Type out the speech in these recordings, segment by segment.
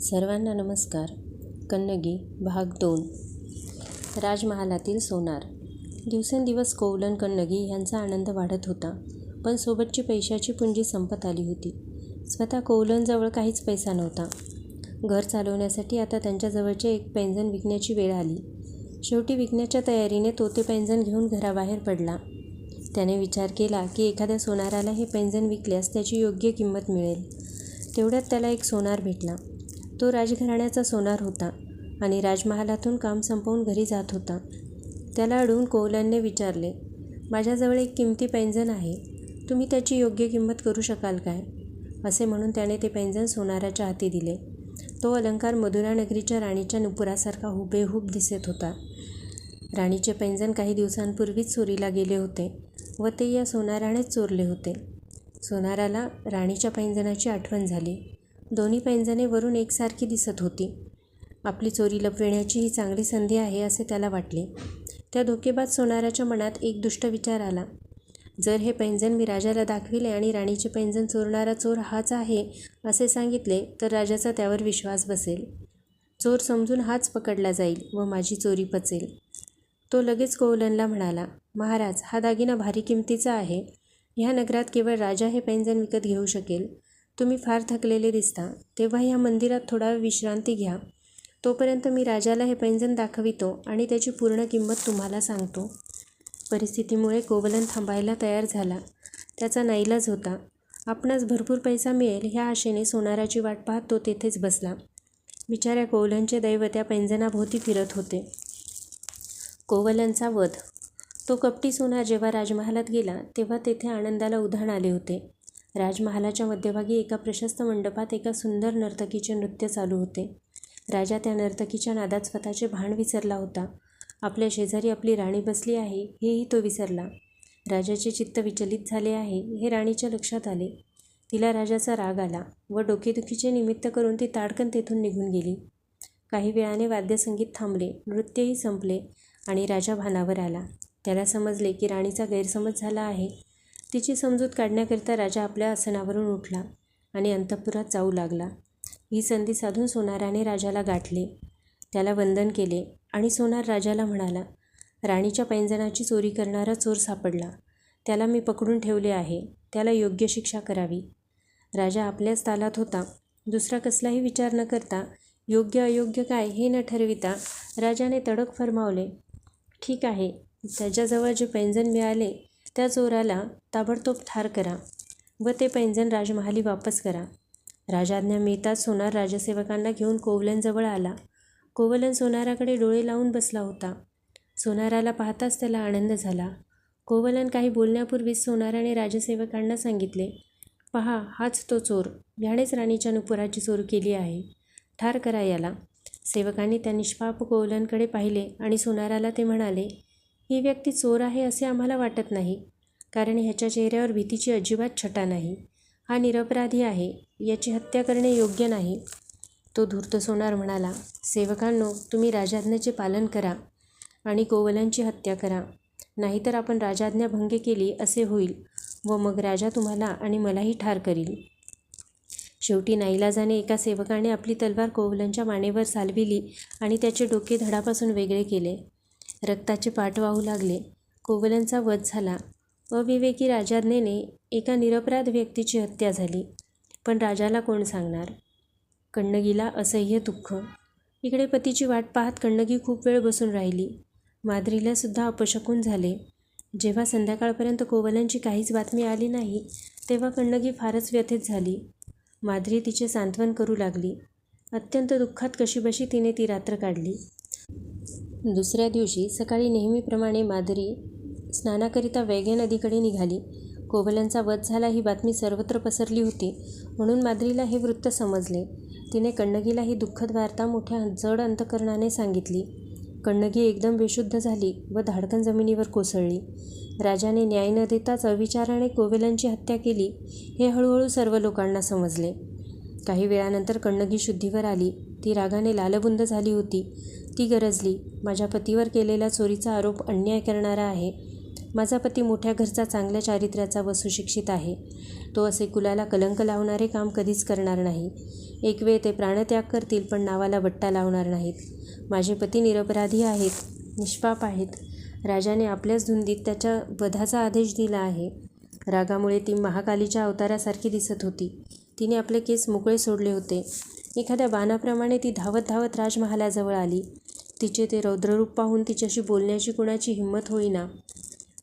सर्वांना नमस्कार. कन्नगी भाग दोन. राजमहालातील सोनार. दिवसेंदिवस कोवलन कन्नगी यांचा आनंद वाढत होता पण सोबतची पैशाची पुंजी संपत आली होती. स्वतः कोवलनजवळ काहीच पैसा नव्हता. घर चालवण्यासाठी आता त्यांच्याजवळचे एक पैंजण विकण्याची वेळ आली. शेवटी विकण्याच्या तयारीने तो ते पैंजण घेऊन घराबाहेर पडला. त्याने विचार केला की एखाद्या सोनाराला हे पैंजण विकल्यास त्याची योग्य किंमत मिळेल. तेवढ्यात त्याला एक सोनार भेटला. तो राजघराण्याचा सोनार होता आणि राजमहालातून काम संपवून घरी जात होता. त्याला अडवून कोवल्यांनी विचारले माझ्याजवळ एक किमती पैंजण आहे तुम्ही त्याची योग्य किंमत करू शकाल काय? असे म्हणून त्याने ते पैंजण सोनाराच्या हाती दिले. तो अलंकार मधुरा नगरीच्या राणीच्या नुपुरासारखा हुबेहूब दिसत होता. राणीचे पैंजण काही दिवसांपूर्वीच चोरीला गेले होते व ते या सोनारानेच चोरले होते. सोनाराला राणीच्या पैंजणाची आठवण झाली. दोन्ही पैंजणे वरून एकसारखी दिसत होती. आपली चोरी लपविण्याची ही चांगली संधी आहे असे त्याला वाटले. त्या धोकेबाज सोनाराच्या मनात एक दुष्ट विचार आला. जर हे पैंजण मी राजाला दाखविले आणि राणीचे पैंजण चोरणारा चोर हाच आहे असे सांगितले तर राजाचा त्यावर विश्वास बसेल. चोर समजून हाच पकडला जाईल व माझी चोरी पचेल. तो लगेच कोवलनला म्हणाला महाराज हा दागिना भारी किमतीचा आहे. ह्या नगरात केवळ राजा हे पैंजण विकत घेऊ शकेल. तुम्ही फार थकलेले दिसता तेव्हा ह्या मंदिरात थोडा विश्रांती घ्या. तोपर्यंत मी राजाला हे पैंजण दाखवितो आणि त्याची पूर्ण किंमत तुम्हाला सांगतो. परिस्थितीमुळे कोवलन थांबायला तयार झाला. त्याचा नाईलाज होता. आपणास भरपूर पैसा मिळेल ह्या आशेने सोनाराची वाट पाहत तो तेथेच बसला. बिचाऱ्या कोवलनचे दैव त्या पैंजणाभोवती फिरत होते. कोवलनचा वध. तो कपटी सोनार जेव्हा राजमहालात गेला तेव्हा तेथे आनंदाला उधाण आले होते. राजमहालाच्या मध्यभागी एका प्रशस्त मंडपात एका सुंदर नर्तकीचे नृत्य चालू होते. राजा त्या नर्तकीच्या नादात स्वतःचे भान विसरला होता. आपल्या शेजारी आपली राणी बसली आहे हेही तो विसरला. राजाचे चित्त विचलित झाले आहे हे राणीच्या लक्षात आले. तिला राजाचा राग आला व डोकेदुखीचे निमित्त करून ती ताडकन तेथून निघून गेली. काही वेळाने वाद्यसंगीत थांबले नृत्यही संपले आणि राजा भानावर आला. त्याला समजले की राणीचा गैरसमज झाला आहे. तिची समजूत काढण्याकरिता राजा आपल्या आसनावरून उठला आणि अंतःपुरात जाऊ लागला. ही संधी साधून सोनाराने राजाला गाठले. त्याला वंदन केले आणि सोनार राजाला म्हणाला राणीच्या पैंजणाची चोरी करणारा चोर सापडला. त्याला मी पकडून ठेवले आहे. त्याला योग्य शिक्षा करावी. राजा आपल्याच तालात होता. दुसरा कसलाही विचार न करता योग्य अयोग्य काय हे न ठरविता राजाने तडक फरमावले ठीक आहे. त्याच्याजवळ जे पैंजण मिळाले त्या चोराला ताबडतोब ठार करा व ते पैंजण राजमहाली वापस करा. राजाज्ञा मिळताच सोनार राजसेवकांना घेऊन कोवलनजवळ आला. कोवलन सोनाराकडे डोळे लावून बसला होता. सोनाराला पाहताच त्याला आनंद झाला. कोवलन काही बोलण्यापूर्वीच सोनाराने राजसेवकांना सांगितले पहा हाच तो चोर. यानेच राणीच्या नुपुराची चोर केली आहे. ठार करा याला. सेवकांनी त्या निष्पाप कोवलनकडे पाहिले आणि सोनाराला ते म्हणाले ही व्यक्ती चोर आहे असे आम्हाला वाटत नाही कारण ह्याच्या चेहऱ्यावर भीतीची अजिबात छटा नाही. हा निरपराधी आहे याची हत्या करणे योग्य नाही. तो धूर्त सोनार म्हणाला सेवकांनो तुम्ही राजाज्ञेचे पालन करा आणि कोवलांची हत्या करा. नाहीतर आपण राजाज्ञा भंग केली असे होईल व मग राजा तुम्हाला आणि मलाही ठार करील. शेवटी नाईलाजाने एका सेवकाने आपली तलवार कोवलनच्या मानेवर चालविली आणि त्याचे डोके धडापासून वेगळे केले. रक्ताचे पाठ वाहू लागले. कोवलनचा वध झाला. अविवेकी राजाज्ञेने एका निरपराध व्यक्तीची हत्या झाली. पण राजाला कोण सांगणार? कण्णगीला असह्य दुःख. इकडे पतीची वाट पाहत कण्णगी खूप वेळ बसून राहिली. माद्रीलासुद्धा अपशकून झाले. जेव्हा संध्याकाळपर्यंत कोवलनची काहीच बातमी आली नाही तेव्हा कण्णगी फारच व्यथित झाली. माद्री तिचे सांत्वन करू लागली. अत्यंत दुःखात कशीबशी तिने ती रात्र काढली. दुसऱ्या दिवशी सकाळी नेहमीप्रमाणे माधुरी स्नानाकरिता वैगे नदीकडे निघाली. कोवलनचा वध झाला ही बातमी सर्वत्र पसरली होती म्हणून माद्रीला हे वृत्त समजले. तिने कण्णगीला ही दुःखद वार्ता मोठ्या जड अंतकरणाने सांगितली. कण्णगी एकदम बेशुद्ध झाली व धाडकन जमिनीवर कोसळली. राजाने न्याय न देताच अविचाराने कोवेलांची हत्या केली हे हळूहळू सर्व लोकांना समजले. काही वेळानंतर कण्णगी शुद्धीवर आली. ती रागाने लालबुंद झाली होती. ती गरजली. माझ्या पतीवर केलेला चोरीचा आरोप अन्याय करणारा आहे. माझा पती मोठ्या घरचा चांगल्या चारित्र्याचा व सुशिक्षित आहे. तो असे कुलाला कलंक लावणारे काम कधीच करणार नाही. एक वेळ ते प्राणत्याग करतील पण नावाला बट्टा लावणार नाहीत. माझे पती निरपराधी आहेत निष्पाप आहेत. राजाने आपल्याच धुंदीत त्याच्या वधाचा आदेश दिला आहे. रागामुळे ती महाकालीच्या अवतारासारखी दिसत होती. तिने आपले केस मोकळे सोडले होते. एखाद्या बाणाप्रमाणे ती धावत धावत राजमहालाजवळ आली. तिचे ते रौद्ररूप पाहून तिच्याशी बोलण्याची कुणाची हिंमत होईना.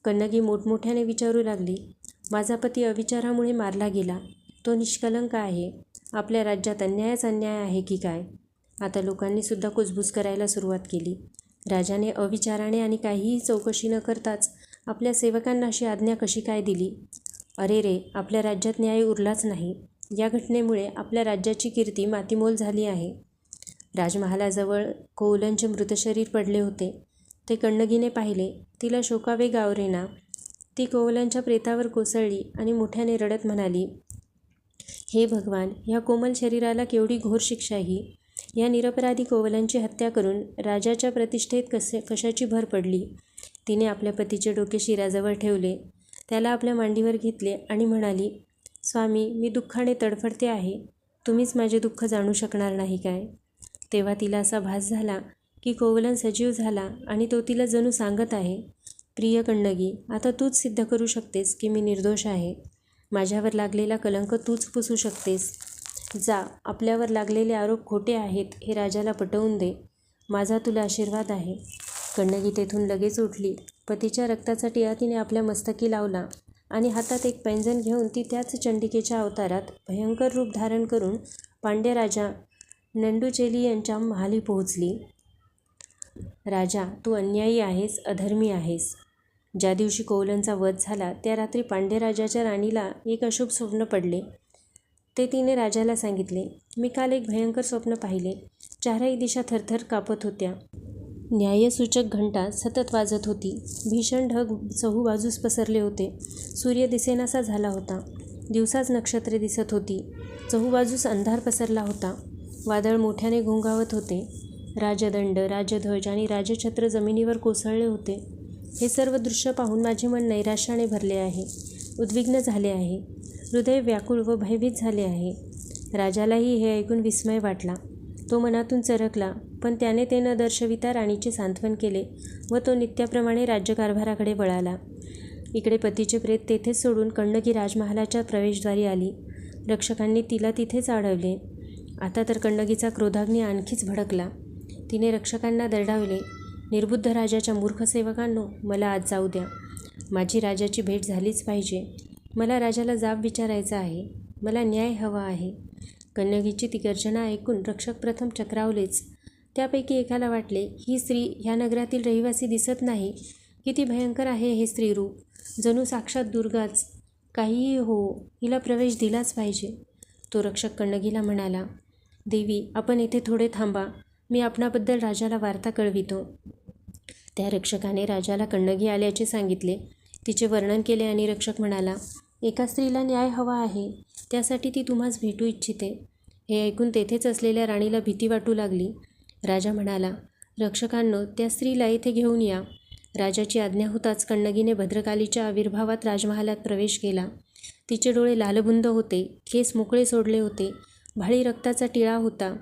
कन्नगी मोठमोठ्याने विचारू लागली माझा पती अविचारामुळे मारला गेला. तो निष्कलंक आहे. आपल्या राज्यात अन्यायच अन्याय आहे की काय? आता लोकांनीसुद्धा कुजबूज करायला सुरुवात केली. राजाने अविचाराने आणि काहीही चौकशी न करताच आपल्या सेवकांना अशी आज्ञा कशी काय दिली? अरे रे आपल्या राज्यात न्याय उरलाच नाही. या घटनेमुळे आपल्या राज्याची कीर्ती मातीमोल झाली आहे. राजमहालाजवळ कोवलनचे मृतशरीर पडले होते. ते कण्णगीने पाहिले. तिला शोकावे गावरेना. ती कोवलनच्या प्रेतावर कोसळली आणि मोठ्याने रडत म्हणाली हे भगवान ह्या कोमल शरीराला केवढी घोर शिक्षा ही. या निरपराधी कोवलांची हत्या करून राजाच्या प्रतिष्ठेत कसे कशाची भर पडली? तिने आपल्या पतीचे डोके शिराजवळ ठेवले. त्याला आपल्या मांडीवर घेतले आणि म्हणाली स्वामी मी दुःखाने तडफडते आहे. तुम्हीच माझे दुःख जाणू शकणार नाही काय? तेव्हा तिला असा भास झाला की कोवलन सजीव झाला आणि तो तिला जणू सांगत आहे प्रिय कण्णगी आता तूच सिद्ध करू शकतेस की मी निर्दोष आहे. माझ्यावर लागलेला कलंक तूच पुसू शकतेस. जा आपल्यावर लागलेले आरोप खोटे आहेत हे राजाला पटवून दे. माझा तुला आशीर्वाद आहे. कण्णगी तेथून लगेच उठली. पतीच्या रक्ताचा टिळा तिने आपल्या मस्तकी लावला. आणि हातात एक पैंजण घेऊन ती त्याच चंडिकेच्या अवतारात भयंकर रूप धारण करून पांड्यराजा नंडूचेली यांच्या महाली पोहोचली. राजा तू अन्यायी आहेस अधर्मी आहेस. ज्या दिवशी कोवलनचा वध झाला त्या रात्री पांड्यराजाच्या राणीला एक अशुभ स्वप्न पडले. ते तिने राजाला सांगितले मी काल एक भयंकर स्वप्न पाहिले. चारही दिशा थरथर कापत होत्या. न्यायसूचक घंटा सतत वाजत होती. भीषण ढग चहू बाजूस पसरले होते. सूर्य दिसेनासा झाला होता. दिवसाच नक्षत्रे दिसत होती. चहूबाजूस अंधार पसरला होता. वादळ मोठ्याने घोंगावत होते. राजदंड राजध्वज आणि राजछत्र जमिनीवर कोसळले होते. हे सर्व दृश्य पाहून माझे मन नैराश्याने भरले आहे. उद्विग्न झाले आहे. हृदय व्याकुळ व भयभीत झाले आहे. राजालाही हे ऐकून विस्मय वाटला. तो मनातून चरकला पण त्याने ते न दर्शविता राणीचे सांत्वन केले व तो नित्याप्रमाणे राज्यकारभाराकडे वळाला. इकडे पतीचे प्रेत तेथेच सोडून कण्णकी राजमहालाच्या प्रवेशद्वारी आली. रक्षकांनी तिला तिथेच अडवले आता तर कण्णगीचा क्रोधाग्नी आणखीच भडकला. तिने रक्षकांना दरडावले निर्बुद्ध राजाच्या मूर्ख सेवकांनो मला आज जाऊ द्या. माझी राजाची भेट झालीच पाहिजे. मला राजाला जाब विचारायचा आहे. मला न्याय हवा आहे. कन्नगीची ती गर्जना ऐकून रक्षक प्रथम चक्रावलेच. त्यापैकी एकाला वाटले ही स्त्री ह्या नगरातील रहिवासी दिसत नाही. किती भयंकर आहे हे स्त्रीरूप जणू साक्षात दुर्गाच. काहीही हो हिला प्रवेश दिलाच पाहिजे. तो रक्षक कण्णगीला म्हणाला देवी आपण येथे थोडे थांबा. मी आपणाबद्दल राजाला वार्ता कळवितो. त्या रक्षकाने राजाला कण्णगी आल्याचे सांगितले. तिचे वर्णन केले आणि रक्षक म्हणाला एका स्त्रीला न्याय हवा आहे त्यासाठी ती तुम्हास भेटू इच्छिते. हे ऐकून तेथेच असलेल्या राणीला भीती वाटू लागली. राजा म्हणाला रक्षकांनो त्या स्त्रीला इथे घेऊन या. राजाची आज्ञा होताच कण्णगीने भद्रकालीच्या आविर्भावात राजमहालात प्रवेश केला. तिचे डोळे लालबुंद होते केस मोकळे सोडले होते भाळी रक्ताचा टिळा होता.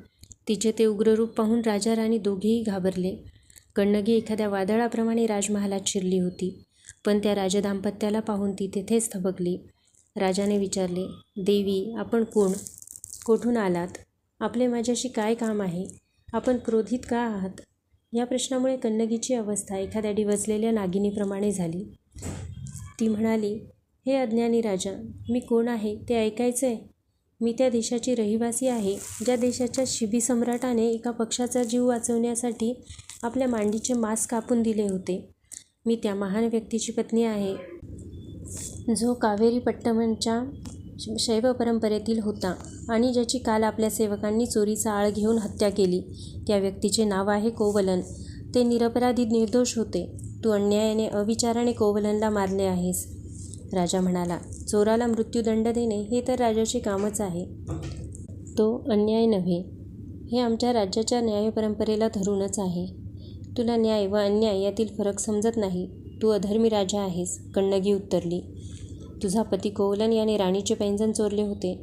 तिचे ते उग्ररूप पाहून राजा राणी दोघेही घाबरले. कण्णगी एखाद्या वादळाप्रमाणे राजमहालात शिरली होती पण त्या राजदाम्पत्याला पाहून ती तेथेच थबकली. राजाने विचारले देवी आपण कोण? कोठून आलात? आपले माझ्याशी काय काम आहे? आपण क्रोधित का आहात? या प्रश्नामुळे कन्नगीची अवस्था एखाद्या डिवचलेल्या नागिनीप्रमाणे झाली. ती म्हणाली हे अज्ञानी राजा मी कोण आहे ते ऐकायचं आहे मी त्या देशाची रहिवासी आहे ज्या देशाच्या शिबी सम्राटाने एका पक्षाचा जीव वाचवण्यासाठी आपल्या मांडीचे मांस कापून दिले होते. मी त्या महान व्यक्तीची पत्नी आहे जो कावेरीपट्टमनच्या शैव परंपरेतील होता आणि ज्याची काल आपल्या सेवकांनी चोरीचा आळ घेऊन हत्या केली. त्या व्यक्तीचे नाव आहे कोवलन. ते निरपराधी निर्दोष होते. तू अन्यायाने अविचाराने कोवलनला मारले आहेस. राजा म्हणाला चोराला मृत्यूदंड देणे हे तर राजाचे कामच आहे. तो अन्याय नव्हे. हे आमच्या राज्याच्या न्यायपरंपरेला धरूनच आहे. तुला न्याय व अन्याय यातील फरक समजत नाही. तू अधर्मी राजा आहेस. कण्णगी उत्तरली तुझा पती कोवलन याने राणीचे पैंजण चोरले होते.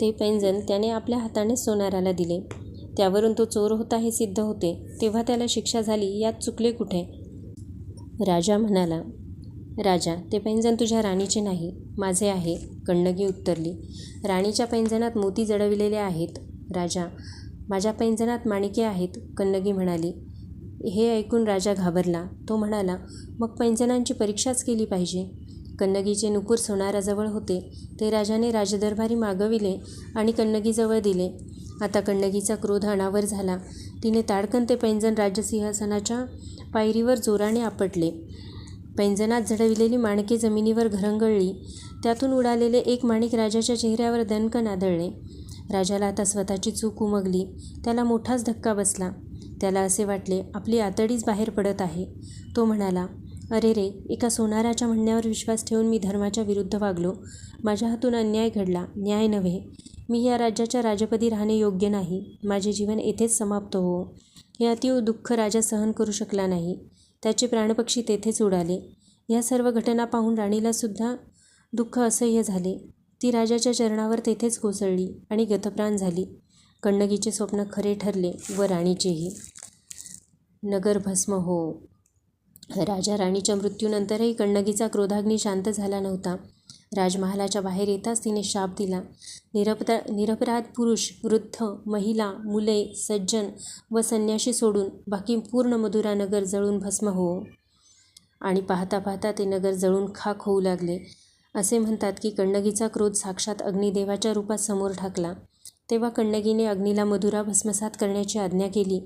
ते पैंजण त्याने आपल्या हाताने सोनाराला दिले. त्यावरून तो चोर होता हे सिद्ध होते. तेव्हा त्याला शिक्षा झाली यात चुकले कुठे? राजा म्हणाला राजा ते पैंजण तुझ्या राणीचे नाही माझे आहे. कण्णगी उत्तरली राणीच्या पैंजणात मोती जडविलेले आहेत. राजा माझ्या पैंजणात माणिके आहेत. कण्णगी म्हणाली हे ऐकून राजा घाबरला. तो म्हणाला मग पैंजणांची परीक्षाच केली पाहिजे. कन्नगीचे नुकूर सोनाराजवळ होते. ते राजाने राजदरबारी मागविले आणि कन्नगीजवळ दिले. आता कण्णगीचा क्रोध अनावर झाला. तिने ताडकन ते पैंजण राजसिंहासनाच्या पायरीवर जोराने आपटले. पैंजणात झडविलेली माणके जमिनीवर घरंगळली. त्यातून उडालेले एक माणिक राजाच्या चेहऱ्यावर दणकन आदळले. राजाला आता स्वतःची चूक उमगली. त्याला मोठाच धक्का बसला. त्याला असे वाटले आपली आतडीच बाहेर पडत आहे. तो म्हणाला अरे रे एका सोनाराच्या म्हणण्यावर विश्वास ठेवून मी धर्माच्या विरुद्ध वागलो. माझ्या हातून अन्याय घडला. न्याय नव्हे. मी या राज्याच्या राजपदी राहणे योग्य नाही. माझे जीवन येथेच समाप्त हो. हे अतिव दुःख राजा सहन करू शकला नाही. त्याचे प्राणपक्षी तेथेच उडाले. या सर्व घटना पाहून राणीलासुद्धा दुःख असह्य झाले. ती राजाच्या चरणावर तेथेच कोसळली आणि गतप्राण झाली. कण्णगीचे स्वप्न खरे ठरले व राणीचेही. नगर भस्म हो. राजा राणीच्या मृत्यूनंतरही कण्णगीचा क्रोधाग्नी शांत झाला नव्हता. राजमहालाच्या बाहेर येताच तिने शाप दिला. निरपरा निरपराध पुरुष वृद्ध महिला मुले सज्जन व संन्याशी सोडून बाकी पूर्ण मधुरा नगर जळून भस्म हो. आणि पाहता पाहता ते नगर जळून खाक होऊ लागले. असे म्हणतात की कण्णगीचा क्रोध साक्षात अग्निदेवाच्या रूपात समोर ठाकला तेव्हा कण्णगीने अग्नीला मधुरा भस्मसात करण्याची आज्ञा केली.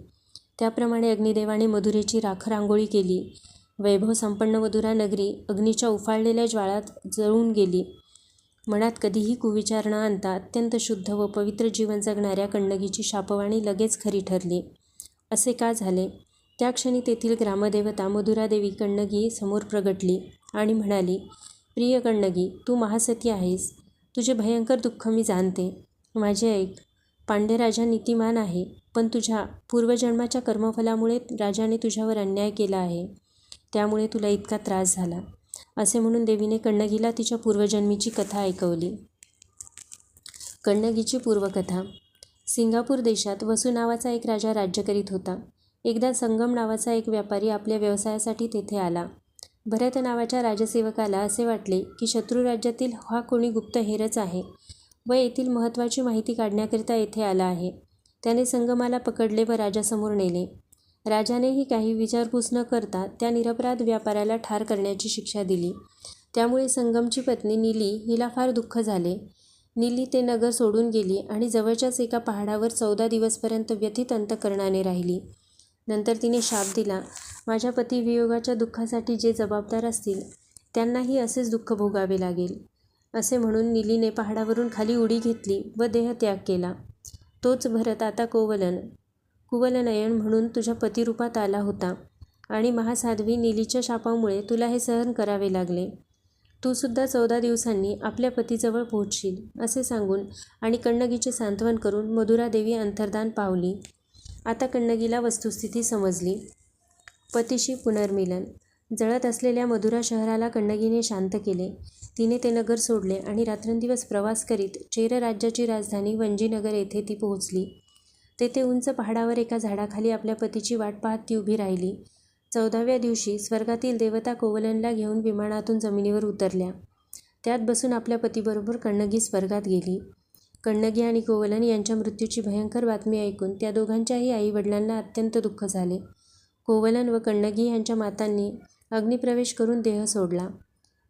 त्याप्रमाणे अग्निदेवाने मधुरेची राख रांगोळी केली. वैभव संपन्न मधुरा नगरी अग्नीच्या उफाळलेल्या ज्वाळात जळून गेली. मनात कधीही कुविचार न आणता अत्यंत शुद्ध व पवित्र जीवन जगणाऱ्या कण्णगीची शापवाणी लगेच खरी ठरली. असे का झाले? त्या क्षणी तेथील ग्रामदेवता मधुरादेवी कण्णगी समोर प्रगटली आणि म्हणाली प्रिय कण्णगी तू महासती आहेस. तुझे भयंकर दुःख मी जाणते. माझे ऐक पांडेराजा नीतिमान आहे पण तुझ्या पूर्वजन्माच्या कर्मफलामुळे राजाने तुझ्यावर अन्याय केला आहे. त्यामुळे तुला इतका त्रास झाला. असे म्हणून देवीने कण्णगीला तिच्या पूर्वजन्मीची कथा ऐकवली. कण्णगीची पूर्वकथा. सिंगापूर देशात वसू नावाचा एक राजा राज्य करीत होता. एकदा संगम नावाचा एक व्यापारी आपल्या व्यवसायासाठी तेथे आला. भरत नावाच्या राजसेवकाला असे वाटले की शत्रू राज्यातील हा कोणी गुप्तहेरच आहे. व येथील महत्त्वाची माहिती काढण्याकरिता येथे आला आहे. त्याने संगमाला पकडले व राजासमोर नेले. राजानेही काही विचारपूस न करता त्या निरपराध व्यापाऱ्याला ठार करण्याची शिक्षा दिली. त्यामुळे संगमची पत्नी निली हिला फार दुःख झाले. निली ते नगर सोडून गेली आणि जवळच्याच एका पहाडावर चौदा दिवसपर्यंत व्यथित अंतकरणाने राहिली. नंतर तिने शाप दिला. माझ्या पतिवियोगाच्या दुःखासाठी जे जबाबदार असतील त्यांनाही असेच दुःख भोगावे लागेल. असे म्हणून निलीने पहाडावरून खाली उडी घेतली व देहत्याग केला. तोच भरत आता कोवलन. कुवलनयन म्हणून तुझ्या पतिरूपात आला होता आणि महासाध्वी निलीच्या शापामुळे तुला हे सहन करावे लागले. तू सुद्धा चौदा दिवसांनी आपल्या पतीजवळ पोहोचशील असे सांगून आणि कण्णगीचे सांत्वन करून मधुरादेवी अंतर्धान पावली. आता कण्णगीला वस्तुस्थिती समजली. पतीशी पुनर्मिलन. जळत असलेल्या मधुरा शहराला कण्णगीने शांत केले. तिने ते नगर सोडले आणि रात्रंदिवस प्रवास करीत चेर राज्याची राजधानी वंजीनगर येथे ती पोहोचली. तेथे उंच पहाडावर एका झाडाखाली आपल्या पतीची वाट पाहत ती उभी राहिली. चौदाव्या दिवशी स्वर्गातील देवता कोवलनला घेऊन विमानातून जमिनीवर उतरल्या. त्यात बसून आपल्या पतीबरोबर कण्णगी स्वर्गात गेली. कण्णगी आणि कोवलन यांच्या मृत्यूची भयंकर बातमी ऐकून त्या दोघांच्याही आईवडिलांना अत्यंत दुःख झाले. कोवलन व कण्णगी यांच्या मातांनी अग्निप्रवेश करून देह सोडला.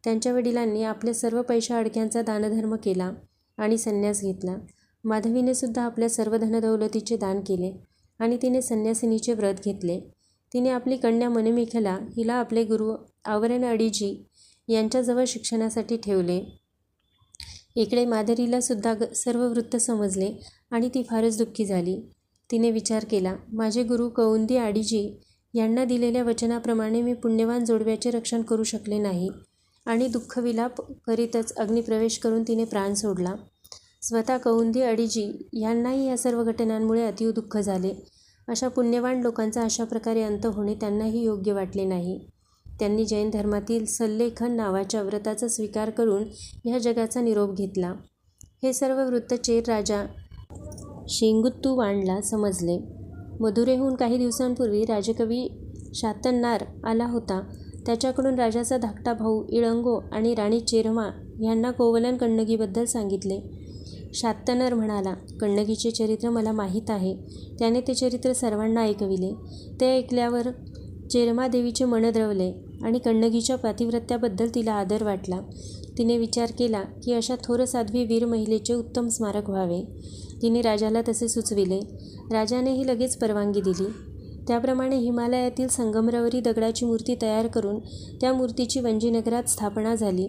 त्यांच्या वडिलांनी आपल्या सर्व पैशा अडक्यांचा दानधर्म केला आणि संन्यास घेतला. माधवीने सुद्धा आपल्या सर्व धनदौलतीचे दान केले आणि तिने संन्यासिनीचे व्रत घेतले. तिने आपली कन्या मनमेखला हिला आपले गुरु आवरण अडीजी यांच्याजवळ शिक्षणासाठी ठेवले. इकडे माधुरीला सुद्धा ग सर्व वृत्त समजले आणि ती फारच दुःखी झाली. तिने विचार केला माझे गुरु कौंदी आडीजी यांना दिलेल्या वचनाप्रमाणे मी पुण्यवान जोडव्याचे रक्षण करू शकले नाही. आणि दुःखविलाप करीतच अग्निप्रवेश करून तिने प्राण सोडला. स्वतः कौंदी अडीजी यांनाही या सर्व घटनांमुळे अतिव दुःख झाले. अशा पुण्यवान लोकांचा अशा प्रकारे अंत होणे त्यांनाही योग्य वाटले नाही. त्यांनी जैन धर्मातील सल्लेखन नावाच्या व्रताचा स्वीकार करून ह्या जगाचा निरोप घेतला. हे सर्व वृत्त चेर राजा शेंगुत्तुवांडला समजले. मदुरेहून काही दिवसांपूर्वी राजकवी शातन्नार आला होता. त्याच्याकडून राजाचा धाकटा भाऊ इळंगो आणि राणी चेरमा ह्यांना कोवलन कण्णगीबद्दल सांगितले. शात्तनर म्हणाला कण्णगीचे चरित्र मला माहीत आहे त्याने ते चरित्र सर्वांना ऐकविले. ते ऐकल्यावर चेरमादेवीचे मन द्रवले आणि कण्णगीच्या पातिव्रत्याबद्दल तिला आदर वाटला. तिने विचार केला की अशा थोर साध्वी वीर महिलेचे उत्तम स्मारक व्हावे. तिने राजाला तसे सुचविले. राजानेही लगेच परवानगी दिली. त्याप्रमाणे हिमालयातील संगमरवरी दगडाची मूर्ती तयार करून त्या मूर्तीची वंजीनगरात स्थापना झाली.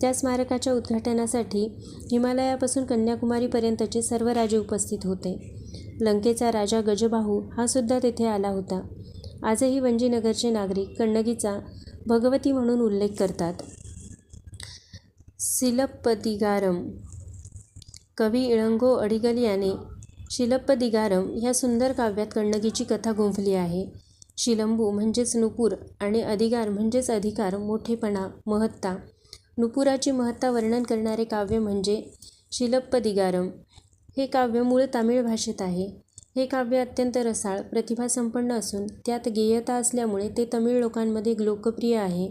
त्या स्मारकाच्या उद्घाटनासाठी हिमालयापासून कन्याकुमारीपर्यंतचे सर्व राजे उपस्थित होते. लंकेचा राजा गजबाहू हा सुद्धा तेथे आला होता. आजही वंजीनगरचे नागरिक कण्णगीचा भगवती म्हणून उल्लेख करतात. सिलप्पदिगारम कवी इळंगो अडिगल याने शिलप्पदिगारम ह्या सुंदर काव्यात कण्णगीची कथा गुंफली आहे. शिलंबू म्हणजेच नुपूर आणि अधिगार म्हणजेच अधिकार मोठेपणा महत्ता. नुपुराची महत्ता वर्णन करणारे काव्य म्हणजे शिलप्पदिगारम. हे काव्य मूळ तामिळ भाषेत आहे. हे काव्य अत्यंत रसाळ प्रतिभासंपन्न असून त्यात गेयता असल्यामुळे ते तमिळ लोकांमध्ये लोकप्रिय आहे.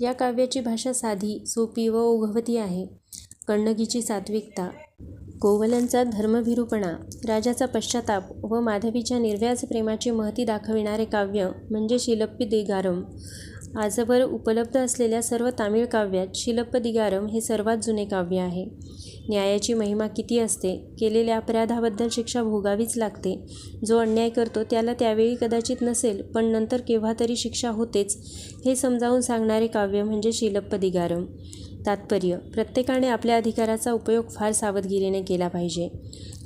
या काव्याची भाषा साधी सोपी व ओघवती आहे. कण्णगीची सात्विकता कोवलनचा धर्मभीरूपणा राजाचा पश्चाताप व माधवीच्या निर्व्याज प्रेमाची महती दाखविणारे काव्य म्हणजे शिलप्पदिगारम आजवर उपलब्ध असलेल्या सर्व तामिळ काव्यात शिलप्पदिगारम हे सर्वात जुने काव्य आहे. न्यायाची महिमा किती असते? केलेल्या अपराधाबद्दल शिक्षा भोगावीच लागते. जो अन्याय करतो त्याला त्यावेळी कदाचित नसेल पण नंतर केव्हा तरी शिक्षा होतेच हे समजावून सांगणारे काव्य म्हणजे शिलप्पदिगारम तात्पर्य प्रत्येकाने आपल्या अधिकाराचा उपयोग फार सावधगिरीने केला पाहिजे.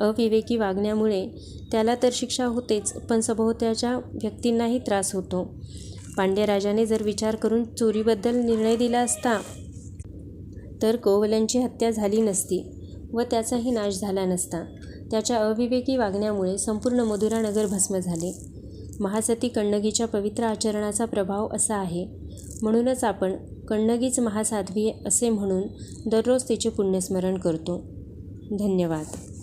अविवेकी वागण्यामुळे त्याला तर शिक्षा होतेच पण सभोवताच्या व्यक्तींनाही त्रास होतो. पांड्यराजाने जर विचार करून चोरीबद्दल निर्णय दिला असता तर कोवलनची हत्या झाली नसती व त्याचाही नाश झाला नसता. त्याच्या अविवेकी वागण्यामुळे संपूर्ण मधुरा नगर भस्म झाले. महासती कण्णगीच्या पवित्र आचरणाचा प्रभाव असा आहे. म्हणूनच आपण कण्णगीच महासाध्वी असे म्हणून दररोज तिचे पुण्यस्मरण करतो. धन्यवाद.